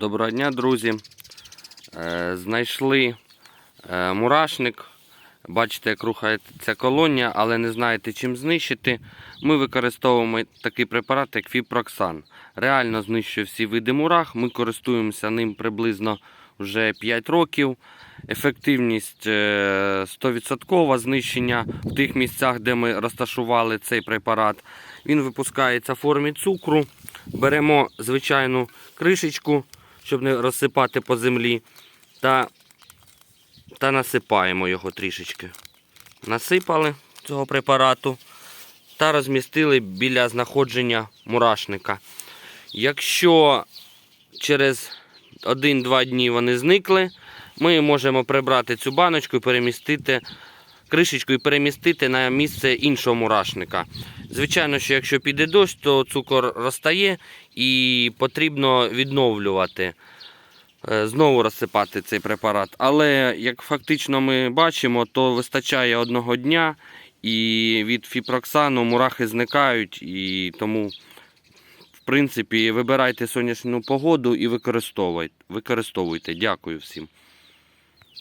Доброго дня, друзі. Е, Знайшли е, мурашник. Бачите, як рухається колонія, але не знаєте, чим знищити. Ми використовуємо такий препарат, як Фіпроксан. Реально знищує всі види мурах. Ми користуємося ним приблизно вже 5 років. Ефективність е, 100% знищення в тих місцях, де ми розташували цей препарат. Він випускається в формі цукру. Беремо звичайну кришечку, щоб не розсипати по землі, та, та насипаємо його трішечки. Насипали цього препарату та розмістили біля знаходження мурашника. Якщо через 1-2 дні вони зникли, ми можемо прибрати цю баночку і перемістити кришечку і перемістити на місце іншого мурашника. Звичайно, що якщо піде дощ, то цукор розтає і потрібно відновлювати, е, знову розсипати цей препарат. Але як фактично ми бачимо, то вистачає одного дня і від фіпроксану мурахи зникають, і тому, в принципі, вибирайте сонячну погоду і використовуйте. використовуйте. Дякую всім.